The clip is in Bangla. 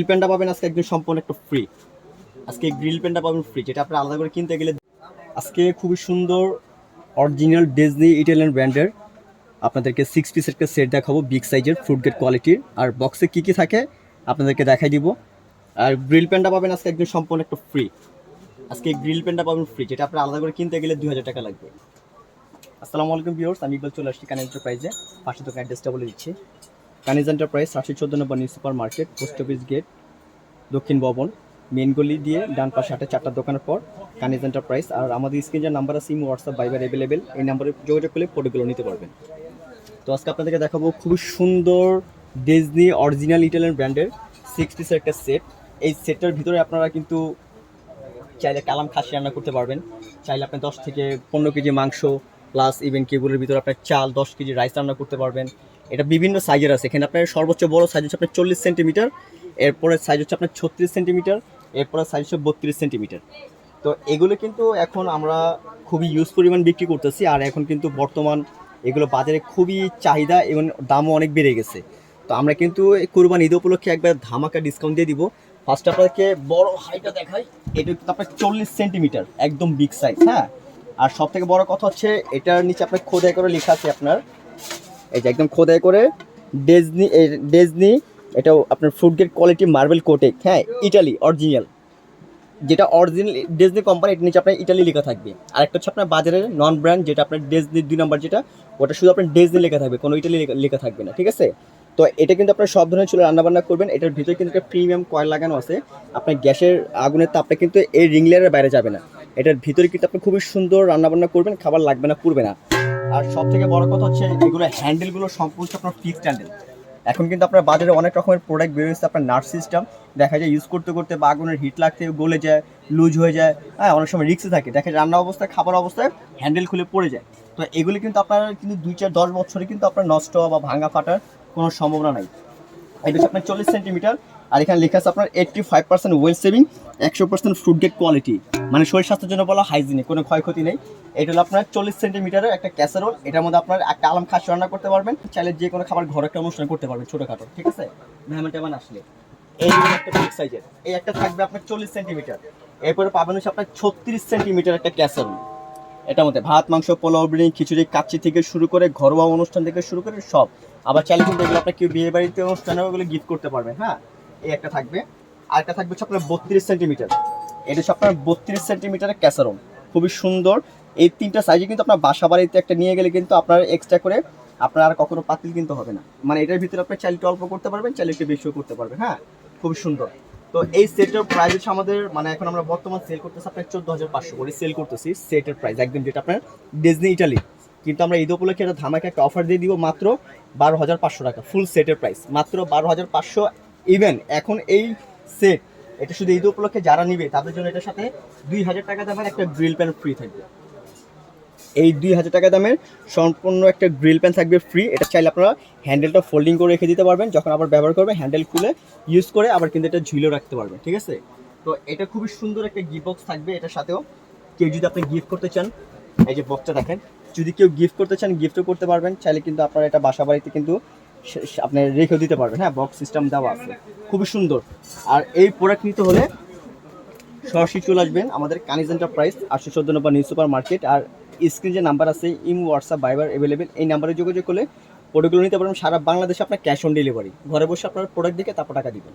গ্রিল প্যানটা পাবেন আজকে একদম সম্পূর্ণ একটা ফ্রি আজকে গ্রিল প্যানটা পাবেন ফ্রি যেটা আপনি আলাদা করে কিনতে গেলে আজকে খুবই সুন্দর অরিজিনাল ডিজনি ইটালিয়ান ব্র্যান্ডের আপনাদেরকে সিক্স পিসের একটা সেট দেখাবো বিগ সাইজের ফ্রুট গেট কোয়ালিটির আর বক্সে কী কী থাকে আপনাদেরকে দেখাই দিব। আর গ্রিল প্যানটা পাবেন আজকে একদম সম্পূর্ণ একটা ফ্রি আজকে গ্রিল প্যানটা পাবেন ফ্রি যেটা আপনি আলাদা করে কিনতে গেলে দুই হাজার টাকা লাগবে। আসসালামু আলাইকুম ভিউয়ার্স আমি ইকবাল চলে আসছি কানিজ এন্টারপ্রাইজে পাশে তো অ্যাড্রেসটা বলে দিচ্ছি। কানিজ এন্টারপ্রাইজ সাতশো চোদ্দ নম্বর new super market post office gate, দক্ষিণ ভবন মেন গলি দিয়ে ডান পাশে হাটে চারটা দোকানের পর কানিজ এন্টারপ্রাইজ আর আমাদের স্ক্রিন যে নাম্বার আছে সিম হোয়াটসঅ্যাপ বাইবার অ্যাভেলেবেল এই নাম্বারে যোগাযোগ করলে ফটোগুলো নিতে পারবেন। তো আজকে আপনাদেরকে দেখাবো খুবই সুন্দর ডিজনি অরিজিনাল ইটালিয়ান ব্র্যান্ডের সিক্স পিসের একটা সেট এই সেটটার ভিতরে আপনারা কিন্তু চাইলে কালাম খাসি রান্না করতে পারবেন। চাইলে আপনি দশ থেকে পনেরো কেজি মাংস প্লাস ইভেন কেগুলোর ভিতরে আপনার চাল, দশ কেজি রাইস রান্না করতে পারবেন। এটা বিভিন্ন সাইজের আছে। এখানে আপনার সর্বোচ্চ বড় সাইজ হচ্ছে আপনার চল্লিশ সেন্টিমিটার এরপরে সাইজ হচ্ছে আপনার ছত্রিশ সেন্টিমিটার এরপরে সাইজ হচ্ছে বত্রিশ সেন্টিমিটার তো এগুলো কিন্তু এখন আমরা খুবই ইউজ পরিমাণ বিক্রি করতেছি আর এখন কিন্তু বর্তমান এগুলো বাজারে খুবই চাহিদা এবং দামও অনেক বেড়ে গেছে। তো আমরা কিন্তু কোরবান ঈদ উপলক্ষে একবার ধামাকা ডিসকাউন্ট দিয়ে দিব। ফার্স্ট আপনাকে বড় হাইটা দেখাই। এটা কিন্তু আপনার চল্লিশ সেন্টিমিটার একদম বিগ সাইজ হ্যাঁ? আর সব থেকে বড় কথা হচ্ছে, এটার নিচে আপনার খোদাই করে লেখা আছে আপনার এই যে একদম খোদাই করে ডেজনি ডেজনি এটাও আপনার ফুড গেট কোয়ালিটি মার্বেল কোটেক হ্যাঁ ইটালি অরিজিনাল যেটা অরিজিনাল ডেজনি কোম্পানি এটার নিচে আপনার ইটালি লেখা থাকবে। আর একটা হচ্ছে আপনার বাজারের নন ব্র্যান্ড যেটা আপনার ডেজনি দুই নম্বর যেটা, ওটা শুধু আপনার ডেজনি লেখা থাকবে, কোনো ইটালি লেখা- থাকবে না, ঠিক আছে? তো এটা কিন্তু আপনার সব ধরনের চুলে রান্নাবান্না করবেন, এটার ভিতরে কিন্তু একটা প্রিমিয়াম কয়েল লাগানো আছে। আপনার গ্যাসের আগুনের তাপটা কিন্তু এই রিং লেয়ারের বাইরে যাবে না। এটার ভিতরে কিন্তু আপনি খুবই সুন্দর রান্নাবান্না করবেন, খাবার লাগবে না, পুড়বে না। আর সব থেকে বড় কথা হচ্ছে এগুলো হ্যান্ডেলগুলো সম্পূর্ণ আপনার ফিক্সড হ্যান্ডেল এখন কিন্তু আপনার বাজারে অনেক রকমের প্রোডাক্ট বেরোচ্ছে আপনার নার্স সিস্টেম দেখা যায় ইউজ করতে করতে বা আগুনের হিট লাগতে গলে যায়, লুজ হয়ে যায় হ্যাঁ অনেক সময় রিক্সে থাকে। দেখা যায় রান্না অবস্থায়, খাবার অবস্থায় হ্যান্ডেল খুলে পড়ে যায়। তো এগুলি কিন্তু আপনার কিন্তু দুই চার দশ বছরে কিন্তু আপনার নষ্ট বা ভাঙা ফাটার কোনো সম্ভাবনা নাই। এটা হচ্ছে আপনার চল্লিশ সেন্টিমিটার আর এখানে লেখা আছে আপনার eighty five percent oil saving একশো পার্সেন্ট ফ্রুট গেট কোয়ালিটি মানে শরীর স্বাস্থ্যের জন্য বলা হাইজিনিক কোনো ক্ষয়ক্ষতি নেই। এটা হলো আপনার চল্লিশ সেন্টিমিটারের একটা ক্যাসারোল এটার মধ্যে আপনার একটা আলাম খাসি রান্না করতে পারবেন। চাইলে যে কোনো খাবার ঘরে একটা অনুষ্ঠান করতে পারবেন ছোটোখাটো, ঠিক আছে? মেহমান টেমান আসলে। এই একটা বিগ সাইজের এই একটা থাকবে আপনার চল্লিশ সেন্টিমিটার এরপরে পাবেন হচ্ছে আপনার ছত্রিশ সেন্টিমিটার একটা ক্যাসারোল এটার মধ্যে ভাত, মাংস, পোলাও, বিরিয়ানি, খিচুড়ি, কাচ্চি থেকে শুরু করে ঘরোয়া অনুষ্ঠান থেকে শুরু করে সব। আবার চাইলে কিন্তু এগুলো আপনার কেউ বিয়ে বাড়িতে অনুষ্ঠানে ওগুলো গিফট করতে পারবেন হ্যাঁ? এই একটা থাকবে। আর একটা থাকবে হচ্ছে আপনার বত্রিশ সেন্টিমিটার এটা হচ্ছে আপনার বত্রিশ সেন্টিমিটারের ক্যাসারোল। খুবই সুন্দর। এই তিনটা সাইজে কিন্তু আপনার বাসা বাড়িতে একটা নিয়ে গেলে কিন্তু আপনার এক্সট্রা করে আপনার আর কখনো পাতিল কিন্তু হবে না। মানে এটার ভিতরে আপনি চাইলে অল্প করতে পারবেন, চাইলে একটু বেশিও করতে পারবেন হ্যাঁ? খুবই সুন্দর। তো এই সেটের প্রাইস হচ্ছে আমাদের মানে এখন আমরা বর্তমান সেল করতেছি আপনার চোদ্দ হাজার পাঁচশো করে সেল করতেছি সেটের প্রাইস একদম যেটা আপনার ডিজনি ইটালি কিন্তু আমরা ঈদ উপলক্ষে একটা ধামাকে একটা অফার দিয়ে দিব মাত্র বারো হাজার পাঁচশো টাকা ফুল সেটের প্রাইস মাত্র বারো হাজার পাঁচশো ইভেন এখন এই সেট এটা শুধু ঈদ উপলক্ষে যারা নিবে, তাদের জন্য এটার সাথে দুই হাজার টাকা দামের একটা গ্রিল প্যান ফ্রি থাকবে। এই দুই হাজার টাকা দামের সম্পূর্ণ একটা গ্রিল প্যান থাকবে ফ্রি এটা চাইলে আপনারা হ্যান্ডেলটা ফোল্ডিং করে রেখে দিতে পারবেন। যখন আবার ব্যবহার করবেন হ্যান্ডেল খুলে ইউজ করে আবার কিন্তু এটা ঝুলেও রাখতে পারবেন, ঠিক আছে? তো এটা খুবই সুন্দর একটা গিফট বক্স থাকবে। এটার সাথেও কেউ যদি আপনি গিফট করতে চান, এই যে বক্সটা দেখেন, যদি কেউ গিফট করতে চান গিফটও করতে পারবেন। চাইলে কিন্তু আপনারা এটা বাসা বাড়িতে কিন্তু আপনি রেখে দিতে পারবেন। হ্যাঁ বক্স সিস্টেম দেওয়া আছে। খুবই সুন্দর। আর এই প্রোডাক্ট নিতে হলে সরাসরি চলে আসবেন আমাদের কানিজ এন্টারপ্রাইজ আটশো চোদ্দ নম্বর নিউ সুপার মার্কেট আর স্ক্রিন যে নাম্বার আছে ইম হোয়াটসঅ্যাপ বাইবার অ্যাভেলেবেল এই নাম্বারে যোগাযোগ করলে প্রোডাক্টগুলো নিতে পারবেন। সারা বাংলাদেশে আপনার ক্যাশ অন ডেলিভারি ঘরে বসে আপনার প্রোডাক্ট দেখে তারপর টাকা দিবেন।